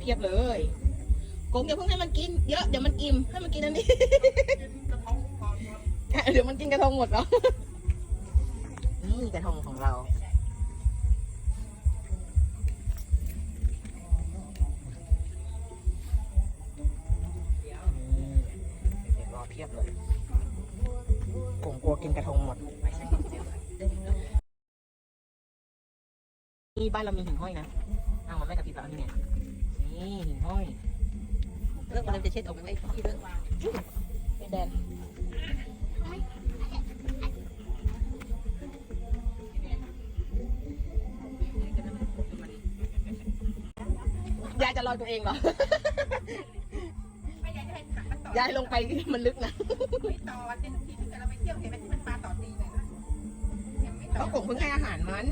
เพียบเลยกงอย่าเพิ่งให้มันกินเยอะเดี๋ยวมันอิ่มให้มันกินอันนี้เดี๋ยวมันกินกระทงหมดแล้วนี่กระทงของเราเด็กรอเพียบเลยกงกลัวกินกระทงหมดนี่บ้านเรามีหิ่งห้อยนะอ้าวมันไม่กระพริบแล้วนี่ไงนี่หิ่ งห้อยเรื่องมันจะเช็ดออกไปไว้ที่เรื่องเป็นแดนยายจะลอยตัวเองเหรอไม่อยากให้มันต่อยายลงไปมันลึกนะไม่ต่อเต็มที่ที่เราไปเที่ยวเห็นไหมที่มันปลาต่อตีเลยนะยังไม่ต่ก็อผมเพิ่งให้อาหารมัน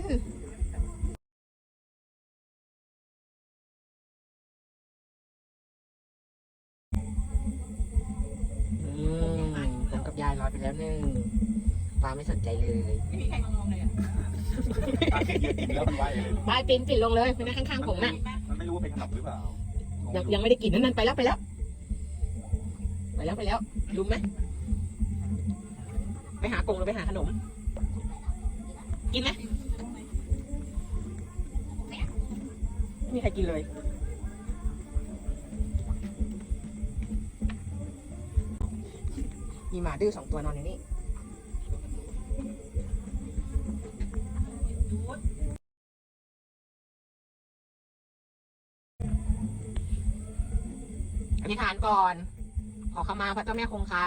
อยไปแล้วหนึ่งปลาไม่สนใจเลยไม่มีใครมามองเลยอะตาที่ยืนกินแล้วมันไหวเลยปลายปินปิดลงเลยไปนั่งข้างๆผมน่ะมันไม่รู้ว่าเป็นขนมหรือเปล่ายังยังไม่ได้กินนั่นนั่นไปแล้วไปแล้ว ไปแล้วไปแล้วรู้ไหมไปหากงหรือไปหาขนม กินไหมไม่มีใครกินเลย มีหมาดื้อสองตัวนอนอยู่นี่อธิษฐานก่อน ขอขมาพระเจ้าแม่คงคา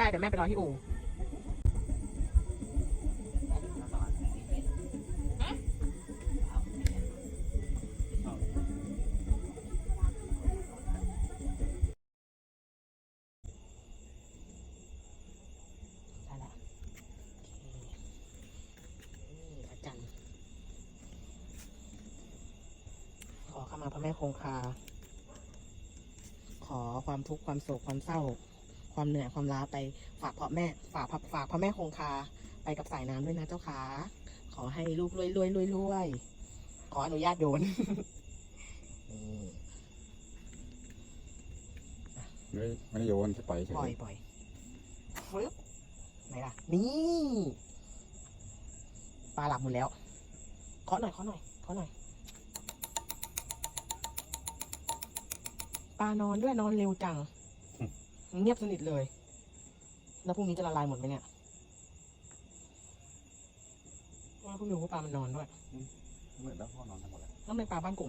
ใช่เดี๋ยวแม่ไปรอที่อู่ได้ละโอเคนี่พระจันทร์ขอขมาพระแม่คงคา ขอความทุกข์ความโศกความเศร้า ความเหนื่อยความล้าไปฝากพ่อแม่ฝากฝากฝากพ่อแม่คงคาไปกับสายน้ำด้วยนะเจ้าขาขอให้ลูกรวยรวยรวยรวยขออนุญาตโยนนี่ไม่ไม่ได้โยนจะปล่อยเฉปล่อยยปล่อยฟึบไหนล่ะ นี่ปลาหลับหมดแล้วเคาะหน่อยเคาะหน่อยเคาะหน่อยปลานอนด้วยนอนเร็วจัง เงียบสนิทเลย แล้วพรุ่งนี้จะละลายหมดไหมเนี่ยว่าเพิ่งรู้ว่าปลามันนอนด้วยเหมือนแล้วพ่อนอนทั้งหมดแล้วแล้วทำไมปลาบ้านกลุ่มไม่